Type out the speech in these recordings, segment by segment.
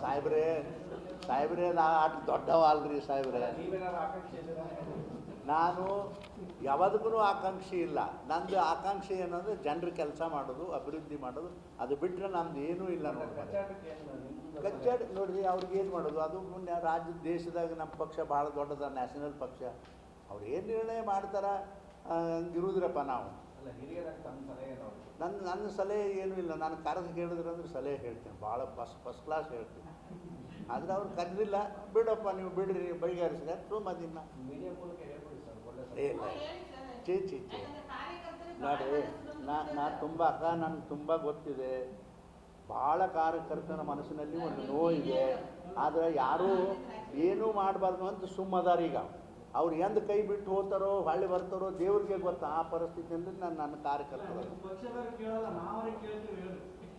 ಸಾಹೇಬ್ರೆ ಸಾಹೇಬ್ರೆ ನಾ ಆಟ ದೊಡ್ಡವ ಅಲ್ರಿ ಸಾಹೇಬ್ರೆ? ನಾನು ಯಾವುದಕ್ಕೂ ಆಕಾಂಕ್ಷಿ ಇಲ್ಲ. ನಂದು ಆಕಾಂಕ್ಷೆ ಏನಂದ್ರೆ ಜನರ ಕೆಲಸ ಮಾಡೋದು ಅಭಿವೃದ್ಧಿ ಮಾಡೋದು. ಅದು ಬಿಟ್ಟರೆ ನಮ್ದು ಏನೂ ಇಲ್ಲ ನೋಡಿ ಕಚ್ಚಾಡ್ ನೋಡ್ರಿ ಅವ್ರಿಗೆ ಏನು ಮಾಡೋದು? ಅದು ಮುನ್ನೆ ರಾಜ್ಯ ದೇಶದಾಗ ನಮ್ಮ ಪಕ್ಷ ಭಾಳ ದೊಡ್ಡದ ನ್ಯಾಷನಲ್ ಪಕ್ಷ. ಅವ್ರು ಏನು ನಿರ್ಣಯ ಮಾಡ್ತಾರ? ಹಂಗಿರುದ್ರಪ್ಪ ನಾವು. ನನ್ನ ನನ್ನ ಸಲಹೆ ಏನೂ ಇಲ್ಲ. ನಾನು ಕರೆದು ಕೇಳಿದ್ರೆ ಅಂದ್ರೆ ಸಲಹೆ ಹೇಳ್ತೀನಿ. ಭಾಳ ಫಸ್ಟ್ ಫಸ್ಟ್ ಕ್ಲಾಸ್ ಹೇಳ್ತೀನಿ. ಆದರೆ ಅವ್ರು ಕರೆದಿಲ್ಲ. ಬಿಡಪ್ಪ ನೀವು ಬಿಡ್ರಿ ಬೈಗಾರಿಸಿದೆ ತುಂಬ ದಿನ ಇಲ್ಲ ಚೀ ಚೀ ಚೀ ನೋಡಿ ನಾ ನಾ ತುಂಬ ಅಕ್ಕ ನನಗೆ ತುಂಬ ಗೊತ್ತಿದೆ. ಭಾಳ ಕಾರ್ಯಕರ್ತನ ಮನಸ್ಸಿನಲ್ಲಿ ಒಂದು ನೋವಿದೆ ಆದರೆ ಯಾರೂ ಏನೂ ಮಾಡಬಾರ್ದು ಅಂತ ಸುಮ್ಮದಾರ ಈಗ ಅವ್ರು ಎಂದ ಕೈ ಬಿಟ್ಟು ಹೋಗ್ತಾರೋ ಹೊಳ್ಳಿ ಬರ್ತಾರೋ ದೇವ್ರಿಗೆ ಗೊತ್ತಾ ಆ ಪರಿಸ್ಥಿತಿ ಅಂದ್ರೆ ನಾನು ನನ್ನ ಕಾರ್ಯಕರ್ತರ.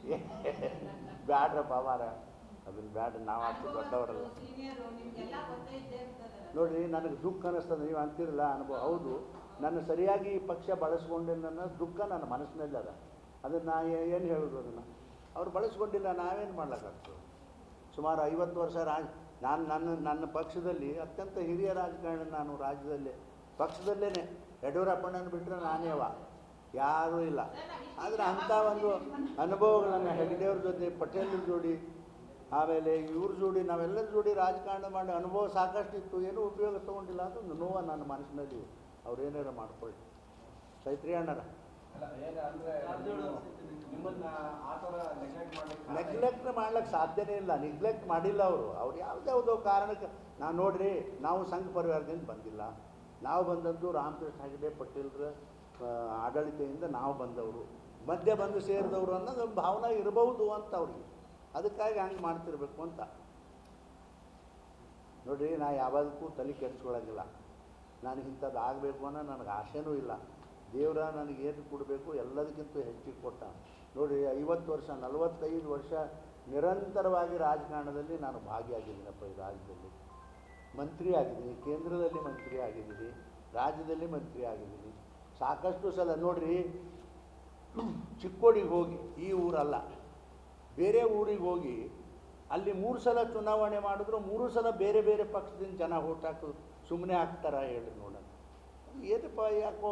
ಬ್ಯಾಡ್ರ ಬ್ಯಾಡ್ರಪ್ಪ ಅದನ್ನ ಬ್ಯಾಡ ನಾವು ಅಷ್ಟು ದೊಡ್ಡವರಲ್ಲ. ನೋಡ್ರಿ ನನಗೆ ದುಃಖ ಅನ್ನಿಸ್ತದೆ ನೀವು ಅಂತಿರಲ್ಲ ಅನುಭವ. ಹೌದು ನನ್ನ ಸರಿಯಾಗಿ ಈ ಪಕ್ಷ ಬಳಸ್ಕೊಂಡಿಲ್ಲ ಅನ್ನೋ ದುಃಖ ನನ್ನ ಮನಸ್ಸಿನಲ್ಲಿ ಅದ. ಅದನ್ನು ನಾ ಏನು ಹೇಳೋದು ಅದನ್ನು? ಅವ್ರು ಬಳಸ್ಕೊಂಡಿಲ್ಲ ನಾವೇನು ಮಾಡ್ಲಿಕ್ಕಾಗ್ತದೆ? ಸುಮಾರು ಐವತ್ತು ವರ್ಷ ರಾಜ್ ನಾನು ನನ್ನ ನನ್ನ ಪಕ್ಷದಲ್ಲಿ ಅತ್ಯಂತ ಹಿರಿಯ ರಾಜಕಾರಣ ನಾನು ರಾಜ್ಯದಲ್ಲಿ. ಪಕ್ಷದಲ್ಲೇ ಯಡಿಯೂರಪ್ಪಣ್ಣನ ಬಿಟ್ಟರೆ ನಾನೇವ? ಯಾರೂ ಇಲ್ಲ. ಆದರೆ ಅಂಥ ಒಂದು ಅನುಭವಗಳನ್ನು ಹೆಗ್ಡೆಯವ್ರ ಜೊತೆ, ಪಟೇಲ್ರ ಜೋಡಿ, ಆಮೇಲೆ ಇವ್ರ ಜೋಡಿ, ನಾವೆಲ್ಲರ ಜೋಡಿ ರಾಜಕಾರಣ ಮಾಡಿ ಅನುಭವ ಸಾಕಷ್ಟು ಇತ್ತು ಏನೂ ಉಪಯೋಗ ತೊಗೊಂಡಿಲ್ಲ. ಅದು ನೋವು ನನ್ನ ಮನಸ್ಸಿನಲ್ಲಿ. ಅವ್ರು ಏನಾರ ಮಾಡ್ಕೊಳ್ಳಿ. ಚೈತ್ರಿ ಅಣ್ಣರ. ಅಲ್ಲ ಏನು ಅಂದ್ರೆ ನಿಮ್ಮನ್ನ ಆ ನೆಗ್ಲೆಕ್ಟ್ ಮಾಡಲಿಕ್ಕೆ ನೆಗ್ಲೆಕ್ಟ್ ಮಾಡ್ಲಿಕ್ಕೆ ಸಾಧ್ಯನೇ ಇಲ್ಲ. ನೆಗ್ಲೆಕ್ಟ್ ಮಾಡಿಲ್ಲ ಅವರು. ಅವ್ರು ಯಾವುದ್ಯಾವುದೋ ಕಾರಣಕ್ಕೆ ನಾವು ನೋಡ್ರಿ ನಾವು ಸಂಘ ಪರಿವಾರದಿಂದ ಬಂದಿಲ್ಲ. ನಾವು ಬಂದದ್ದು ರಾಮಕೃಷ್ಣ ಹೆಗಡೆ ಪಟೇಲ್ರ ಆಡಳಿತದಿಂದ ನಾವು ಬಂದವರು. ಮಧ್ಯೆ ಬಂದು ಸೇರಿದವರು ಅನ್ನೋದು ಒಂದು ಭಾವನೆ ಇರಬಹುದು ಅಂತ ಅವ್ರಿಗೆ. ಅದಕ್ಕಾಗಿ ಹಂಗೆ ಮಾಡ್ತಿರ್ಬೇಕು ಅಂತ. ನೋಡ್ರಿ ನಾ ಯಾವಾಗಕ್ಕೂ ತಲೆ ಕೆಡಿಸ್ಕೊಳ್ಳೋಂಗಿಲ್ಲ ನಾನು ಇಂಥದ್ದು ಆಗಬೇಕು ಅನ್ನೋ ನನಗೆ ಆಸೆನೂ ಇಲ್ಲ. ದೇವರ ನನಗೆ ಏನು ಕೊಡಬೇಕು ಎಲ್ಲದಕ್ಕಿಂತ ಹೆಚ್ಚಿಗೆ ಕೊಟ್ಟ. ನೋಡಿ, ಐವತ್ತು ವರ್ಷ, ನಲವತ್ತೈದು ವರ್ಷ ನಿರಂತರವಾಗಿ ರಾಜಕಾರಣದಲ್ಲಿ ನಾನು ಭಾಗಿಯಾಗಿದ್ದೀನಪ್ಪ ಈ ರಾಜ್ಯದಲ್ಲಿ. ಮಂತ್ರಿ ಆಗಿದ್ದೀನಿ, ಕೇಂದ್ರದಲ್ಲಿ ಮಂತ್ರಿ ಆಗಿದ್ದೀನಿ, ರಾಜ್ಯದಲ್ಲಿ ಮಂತ್ರಿ ಆಗಿದ್ದೀನಿ. ಸಾಕಷ್ಟು ಸಲ ನೋಡ್ರಿ, ಚಿಕ್ಕೋಡಿಗೆ ಹೋಗಿ, ಈ ಊರಲ್ಲ, ಬೇರೆ ಊರಿಗೆ ಹೋಗಿ ಅಲ್ಲಿ ಮೂರು ಸಲ ಚುನಾವಣೆ ಮಾಡಿದ್ರು, ಮೂರು ಸಲ ಬೇರೆ ಬೇರೆ ಪಕ್ಷದಿಂದ ಜನ ಓಟ್ ಸುಮ್ಮನೆ ಹಾಕ್ತಾರ ಹೇಳಿ ನೋಡೋಣ. ಏನಪ್ಪ ಯಾಕೋ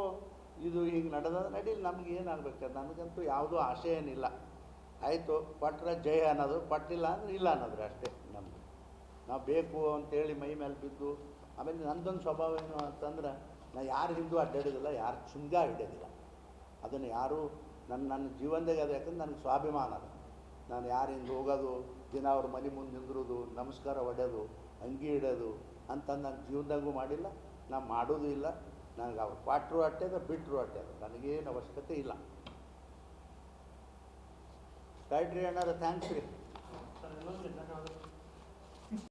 ಇದು ಈಗ ನಡೆದ ನಡೀಲಿ ನಮ್ಗೆ ಏನಾಗಬೇಕು? ನನಗಂತೂ ಯಾವುದೂ ಆಶೆ ಏನಿಲ್ಲ. ಆಯಿತು, ಪಟ್ರೆ ಜಯ ಅನ್ನೋದು, ಪಟ್ಟಿಲ್ಲ ಅಂದ್ರೆ ಇಲ್ಲ ಅನ್ನೋದ್ರೆ ಅಷ್ಟೇ ನಮ್ಮದು ನಾವು ಬೇಕು ಅಂತೇಳಿ ಮೈ ಮೇಲೆ ಬಿದ್ದು, ಆಮೇಲೆ ನಂದೊಂದು ಸ್ವಭಾವ ಏನು ಅಂತಂದ್ರೆ ನಾನು ಯಾರು ಹಿಂದೂ ಅಡ್ಡಾಡೋದಿಲ್ಲ, ಯಾರು ಚುಂಗಾ ಹಿಡಿಯೋದಿಲ್ಲ. ಅದನ್ನು ಯಾರೂ ನನ್ನ ನನ್ನ ಜೀವನದಾಗ ಅದು ಯಾಕಂದ್ರೆ ನನಗೆ ಸ್ವಾಭಿಮಾನ ಅದು. ನಾನು ಯಾರು ಹಿಂದೆ ಹೋಗೋದು, ದಿನ ಅವ್ರ ಮನೆ ಮುಂದೆ ನಿಂದಿರೋದು, ನಮಸ್ಕಾರ ಒಡೆಯೋದು, ಅಂಗಿ ಇಡೋದು ಅಂತ ನನ್ನ ಜೀವನದಾಗೂ ಮಾಡಿಲ್ಲ ನಾನು ಮಾಡೋದು ಇಲ್ಲ. ನನಗೆ ಅವ್ರು ಕ್ವಾಟ್ರು ಅಟ್ಟೆದ ಬಿಟ್ರು ಅಟ್ಟೆದ ನನಗೇನು ಅವಶ್ಯಕತೆ ಇಲ್ಲ. ರೈಟ್ ರೀ. ಅಣ್ಣಾರ ಥ್ಯಾಂಕ್ಸ್ ರೀ